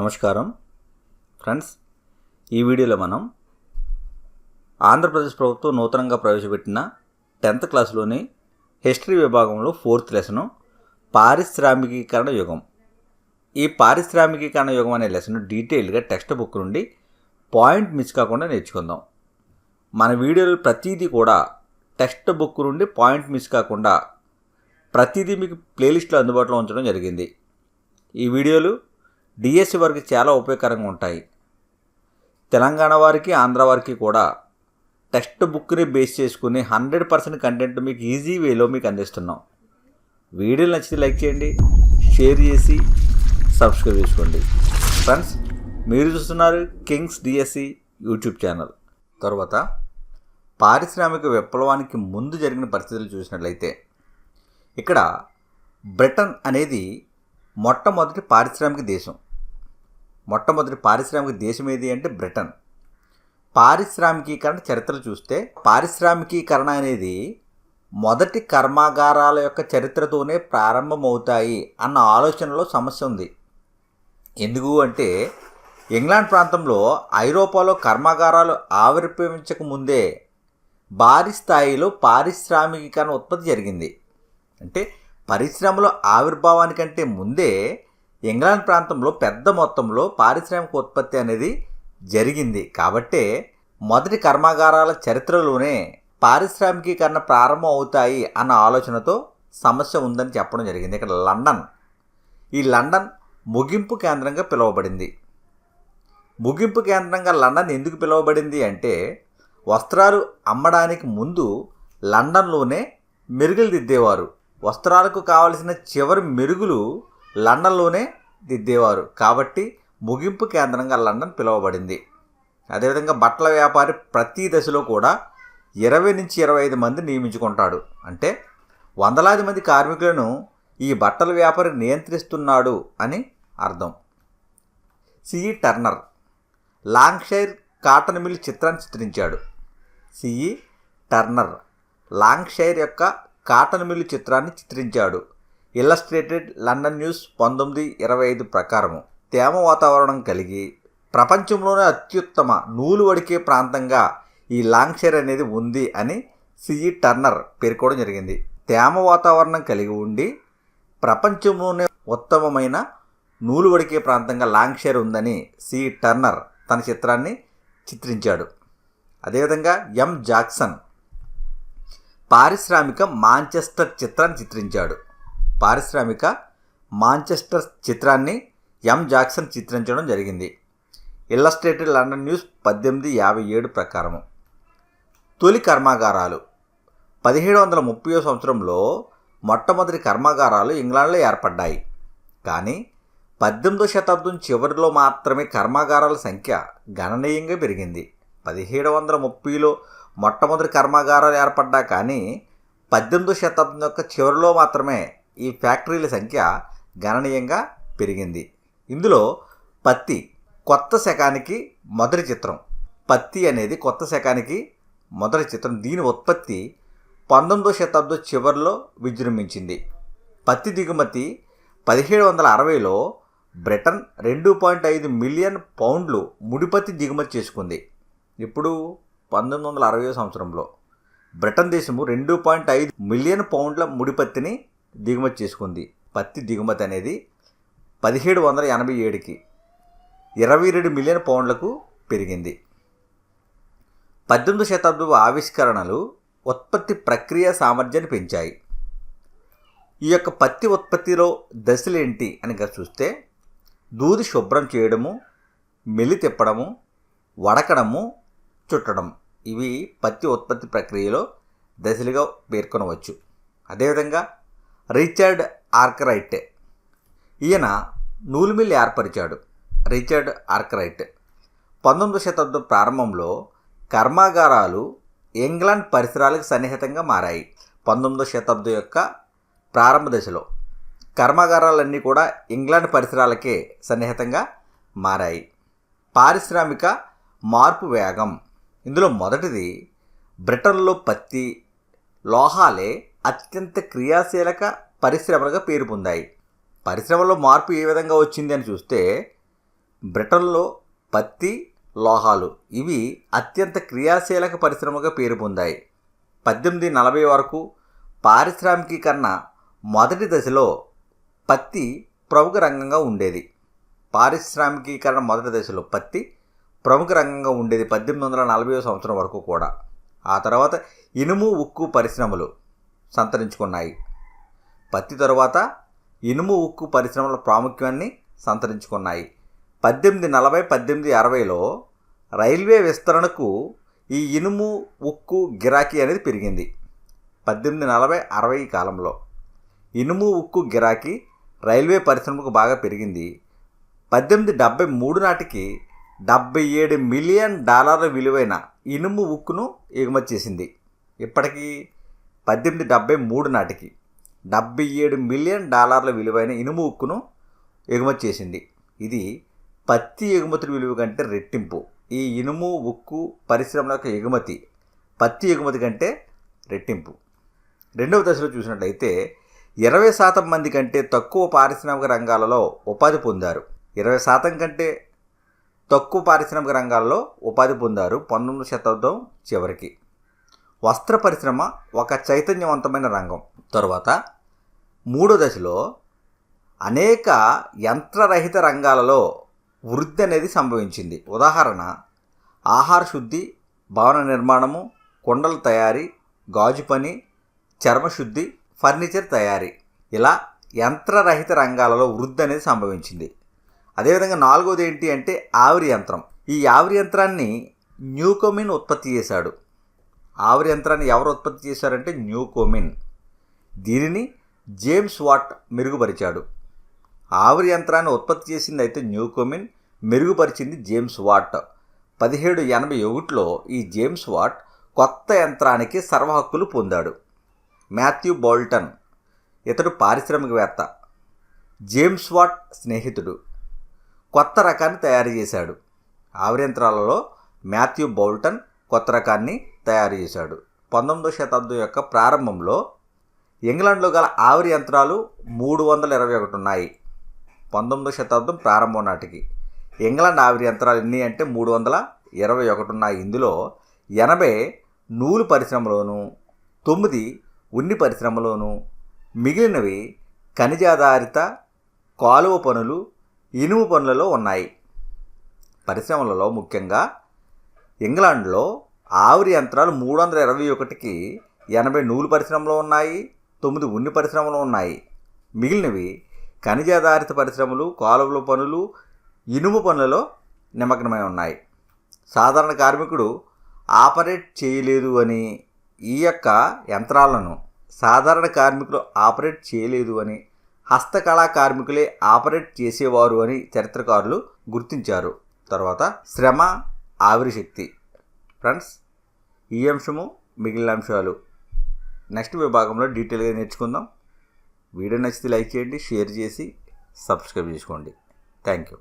నమస్కారం. ఫ్రెండ్స్ ఈ వీడియోలో మనం ఆంధ్రప్రదేశ్ ప్రభుత్వం నూతనంగా ప్రవేశపెట్టిన టెన్త్ క్లాస్లోని హిస్టరీ విభాగంలో ఫోర్త్ లెసను పారిశ్రామికీకరణ యుగం. ఈ పారిశ్రామికీకరణ యుగం అనే లెసన్ డీటెయిల్గా టెక్స్ట్ బుక్ నుండి పాయింట్ మిస్ కాకుండా నేర్చుకుందాం. మన వీడియోలు ప్రతిదీ కూడా టెక్స్ట్ బుక్ నుండి పాయింట్ మిస్ కాకుండా ప్రతిదీ మీకు ప్లేలిస్ట్లో అందుబాటులో ఉంచడం జరిగింది. ఈ వీడియోలు డిఎస్సి వారికి చాలా ఉపయోగకరంగా ఉంటాయి. తెలంగాణ వారికి ఆంధ్ర వారికి కూడా టెక్స్ట్ బుక్ని బేస్ చేసుకుని హండ్రెడ్ పర్సెంట్ కంటెంట్ మీకు ఈజీ వేలో మీకు అందిస్తున్నాం. వీడియోలు నచ్చితే లైక్ చేయండి షేర్ చేసి సబ్స్క్రైబ్ చేసుకోండి. ఫ్రెండ్స్ మీరు చూస్తున్నారు కింగ్స్ డిఎస్సి యూట్యూబ్ ఛానల్. తర్వాత పారిశ్రామిక విప్లవానికి ముందు జరిగిన పరిస్థితులు చూసినట్లయితే ఇక్కడ బ్రిటన్ అనేది మొట్టమొదటి పారిశ్రామిక దేశం. మొట్టమొదటి పారిశ్రామిక దేశం ఏది అంటే బ్రిటన్. పారిశ్రామికీకరణ చరిత్ర చూస్తే పారిశ్రామికీకరణ అనేది మొదటి కర్మాగారాల యొక్క చరిత్రతోనే ప్రారంభమవుతాయి అన్న ఆలోచనలో సమస్య ఉంది. ఎందుకు అంటే ఇంగ్లాండ్ ప్రాంతంలో ఐరోపాలో కర్మాగారాలు ఆవిర్భవించక ముందే భారీ స్థాయిలో పారిశ్రామికీకరణ ఉత్పత్తి జరిగింది. అంటే పరిశ్రమల ఆవిర్భావానికంటే ముందే ఇంగ్లాండ్ ప్రాంతంలో పెద్ద మొత్తంలో పారిశ్రామిక ఉత్పత్తి అనేది జరిగింది. కాబట్టే మొదటి కర్మాగారాల చరిత్రలోనే పారిశ్రామికీకరణ ప్రారంభం అవుతాయి అన్న ఆలోచనతో సమస్య ఉందని చెప్పడం జరిగింది. ఇక్కడ లండన్. ఈ లండన్ ముగింపు కేంద్రంగా పిలువబడింది. ముగింపు కేంద్రంగా లండన్ ఎందుకు పిలువబడింది అంటే వస్త్రాలు అమ్మడానికి ముందు లండన్లోనే మెరుగులు దిద్దేవారు. వస్త్రాలకు కావలసిన చివరి మెరుగులు లండన్లోనే దిద్దేవారు. కాబట్టి ముగింపు కేంద్రంగా లండన్ పిలువబడింది. అదేవిధంగా బట్టల వ్యాపారి ప్రతి దశలో కూడా ఇరవై నుంచి ఇరవై ఐదు మంది నియమించుకుంటాడు. అంటే వందలాది మంది కార్మికులను ఈ బట్టల వ్యాపారి నియంత్రిస్తున్నాడు అని అర్థం. C E Turner Lancashire cotton mill చిత్రాన్ని చిత్రించాడు. సిఈ టర్నర్ లాంగ్షైర్ యొక్క కాటన్ మిల్లు చిత్రాన్ని చిత్రించాడు. ఇల్లస్ట్రేటెడ్ లండన్ న్యూస్ పంతొమ్మిది ఇరవై ఐదు ప్రకారము. తేమ వాతావరణం కలిగి ప్రపంచంలోనే అత్యుత్తమ నూలు వడికే ప్రాంతంగా ఈ లాంగ్షైర్ అనేది ఉంది అని సిఈ e. టర్నర్ పేర్కోవడం జరిగింది. తేమ వాతావరణం కలిగి ఉండి ప్రపంచంలోనే ఉత్తమమైన నూలు వడికే ప్రాంతంగా లాంగ్షైర్ ఉందని సిఈ e. టర్నర్ తన చిత్రాన్ని చిత్రించాడు. అదేవిధంగా ఎం. జాక్సన్ పారిశ్రామిక మాంచెస్టర్ చిత్రాన్ని చిత్రించాడు. పారిశ్రామిక మాంచెస్టర్ చిత్రాన్ని ఎం జాక్సన్ చిత్రించడం జరిగింది. ఇల్లస్ట్రేటెడ్ లండన్ న్యూస్ పద్దెనిమిది యాభై ఏడు ప్రకారము. తొలి కర్మాగారాలు. పదిహేడు వందల ముప్పై సంవత్సరంలో మొట్టమొదటి కర్మాగారాలు ఇంగ్లాండ్లో ఏర్పడ్డాయి. కానీ పద్దెనిమిదో శతాబ్దం చివరిలో మాత్రమే కర్మాగారాల సంఖ్య గణనీయంగా పెరిగింది. పదిహేడు వందల ముప్పైలో మొట్టమొదటి కర్మాగారాలు ఏర్పడ్డా కానీ పద్దెనిమిదో శతాబ్దం యొక్క చివరిలో మాత్రమే ఈ ఫ్యాక్టరీల సంఖ్య గణనీయంగా పెరిగింది. ఇందులో పత్తి కొత్త శకానికి మొదటి చిత్రం. పత్తి అనేది కొత్త శకానికి మొదటి చిత్రం. దీని ఉత్పత్తి పంతొమ్మిదో శతాబ్దం చివరిలో విజృంభించింది. పత్తి దిగుమతి పదిహేడు వందల అరవైలో బ్రిటన్ రెండు పాయింట్ ఐదు మిలియన్ పౌండ్లు ముడిపత్తి దిగుమతి చేసుకుంది. ఇప్పుడు పంతొమ్మిది వందల అరవై సంవత్సరంలో బ్రిటన్ దేశము రెండు పాయింట్ ఐదు మిలియన్ పౌండ్ల ముడిపత్తిని దిగుమతి చేసుకుంది. పత్తి దిగుమతి అనేది పదిహేడు వందల ఎనభై ఏడుకి ఇరవై రెండు మిలియన్ పౌండ్లకు పెరిగింది. పద్దెనిమిది శతాబ్దపు ఆవిష్కరణలు ఉత్పత్తి ప్రక్రియ సామర్థ్యాన్ని పెంచాయి. ఈ యొక్క పత్తి ఉత్పత్తిలో దశలేంటి అని చూస్తే దూది శుభ్రం చేయడము మెల్లి తిప్పడము వడకడము చుట్టడం ఇవి పత్తి ఉత్పత్తి ప్రక్రియలో దశలుగా పేర్కొనవచ్చు. అదేవిధంగా రిచర్డ్ ఆర్కరైట్. ఈయన నూలుమిల్ ఏర్పరిచాడు. Richard Arkwright. పంతొమ్మిదో శతాబ్దం ప్రారంభంలో కర్మాగారాలు ఇంగ్లాండ్ పరిసరాలకు సన్నిహితంగా మారాయి. పంతొమ్మిదో శతాబ్దం యొక్క ప్రారంభ దశలో కర్మాగారాలన్నీ కూడా ఇంగ్లాండ్ పరిసరాలకే సన్నిహితంగా మారాయి. పారిశ్రామిక మార్పు వేగం. ఇందులో మొదటిది బ్రిటన్లో పత్తి లోహాలే అత్యంత క్రియాశీలక పరిశ్రమలుగా పేరు పొందాయి. పరిశ్రమలో మార్పు ఏ విధంగా వచ్చింది అని చూస్తే బ్రిటన్లో పత్తి లోహాలు ఇవి అత్యంత క్రియాశీలక పరిశ్రమగా పేరు పొందాయి. పద్దెనిమిది నలభై వరకు పారిశ్రామికీకరణ మొదటి దశలో పత్తి ప్రముఖ రంగంగా ఉండేది. పారిశ్రామికీకరణ మొదటి దశలో పత్తి ప్రముఖ రంగంగా ఉండేది పద్దెనిమిది వందల నలభై సంవత్సరం వరకు కూడా. ఆ తర్వాత ఇనుము ఉక్కు పరిశ్రమలు సంతరించుకున్నాయి. పత్తి తరువాత ఇనుము ఉక్కు పరిశ్రమల ప్రాముఖ్యాన్ని సంతరించుకున్నాయి. పద్దెనిమిది నలభై పద్దెనిమిది అరవైలో రైల్వే విస్తరణకు ఈ ఇనుము ఉక్కు గిరాకీ అనేది పెరిగింది. పద్దెనిమిది నలభై అరవై కాలంలో ఇనుము ఉక్కు గిరాకీ రైల్వే పరిశ్రమకు బాగా పెరిగింది. పద్దెనిమిది డెబ్బై మూడు నాటికి డెబ్బై ఏడు మిలియన్ డాలర్ల విలువైన ఇనుము ఉక్కును ఎగుమతి చేసింది. ఇప్పటికీ పద్దెనిమిది డెబ్బై మూడు నాటికి డెబ్బై ఏడు మిలియన్ డాలర్ల విలువైన ఇనుము ఉక్కును ఎగుమతి చేసింది. ఇది పత్తి ఎగుమతుల విలువ కంటే రెట్టింపు. ఈ ఇనుము ఉక్కు పరిశ్రమల యొక్క ఎగుమతి పత్తి ఎగుమతి కంటే రెట్టింపు. రెండవ దశలో చూసినట్లయితే ఇరవై శాతం మంది కంటే తక్కువ పారిశ్రామిక రంగాలలో ఉపాధి పొందారు. ఇరవై శాతం కంటే తక్కువ పారిశ్రామిక రంగాల్లో ఉపాధి పొందారు పంతొమ్మిది శతాబ్దం చివరికి. వస్త్ర పరిశ్రమ ఒక చైతన్యవంతమైన రంగం. తరువాత మూడో దశలో అనేక యంత్రరహిత రంగాలలో వృద్ధి అనేది సంభవించింది. ఉదాహరణ ఆహార శుద్ధి భవన నిర్మాణము కుండల తయారీ గాజు పని చర్మశుద్ధి ఫర్నిచర్ తయారీ. ఇలా యంత్రరహిత రంగాలలో వృద్ధి అనేది సంభవించింది. అదేవిధంగా నాలుగోది ఏంటి అంటే ఆవిరి యంత్రం. ఈ ఆవిరి యంత్రాన్ని న్యూకోమిన్ ఉత్పత్తి చేశాడు. ఆవిరి యంత్రాన్ని ఎవరు ఉత్పత్తి చేశారంటే న్యూకోమిన్. దీనిని జేమ్స్ వాట్ మెరుగుపరిచాడు. ఆవిరి యంత్రాన్ని ఉత్పత్తి చేసింది అయితే న్యూకోమిన్ మెరుగుపరిచింది జేమ్స్ వాట్. పదిహేడు ఎనభై ఒకటిలో ఈ జేమ్స్ వాట్ కొత్త యంత్రానికి సర్వహక్కులు పొందాడు. మాథ్యూ బోల్టన్ ఇతడు పారిశ్రామికవేత్త. జేమ్స్ వాట్ స్నేహితుడు. కొత్త రకాన్ని తయారు చేశాడు. ఆవిరి యంత్రాలలో మాథ్యూ బౌల్టన్ కొత్త రకాన్ని తయారు చేశాడు. పంతొమ్మిదో శతాబ్దం యొక్క ప్రారంభంలో ఇంగ్లాండ్లో గల ఆవిరి యంత్రాలు మూడు వందల ఇరవై ఒకటి ఉన్నాయి. పంతొమ్మిదో శతాబ్దం ప్రారంభం నాటికి ఇంగ్లాండ్ ఆవిరి యంత్రాలు ఎన్ని అంటే మూడు వందల ఇరవై ఒకటి ఉన్నాయి. ఇందులో ఎనభై నూలు పరిశ్రమలోను తొమ్మిది ఉన్ని పరిశ్రమలోను మిగిలినవి ఖనిజాధారిత కాలువ పనులు ఇనుము పనులలో ఉన్నాయి. పరిశ్రమలలో ముఖ్యంగా ఇంగ్లాండ్లో ఆవిరి యంత్రాలు మూడు వందల ఇరవై ఒకటికి ఎనభై నూలు పరిశ్రమలో ఉన్నాయి తొమ్మిది ఉన్ని పరిశ్రమలు ఉన్నాయి. మిగిలినవి ఖనిజాధారిత పరిశ్రమలు కాలువల పనులు ఇనుము పనులలో నిమగ్నమై ఉన్నాయి. సాధారణ కార్మికుడు ఆపరేట్ చేయలేదు అని ఈ యొక్క యంత్రాలను సాధారణ కార్మికులు ఆపరేట్ చేయలేదు అని హస్తకళా కార్మికులే ఆపరేట్ చేసేవారు అని చరిత్రకారులు గుర్తించారు. తర్వాత శ్రమ ఆవిరి శక్తి. ఫ్రెండ్స్ ఈ అంశము మిగిలిన అంశాలు. నెక్స్ట్ విభాగంలో డీటెయిల్గా నేర్చుకుందాం. వీడియో నచ్చితే లైక్ చేయండి షేర్ చేసి సబ్స్క్రైబ్ చేసుకోండి. Thank you.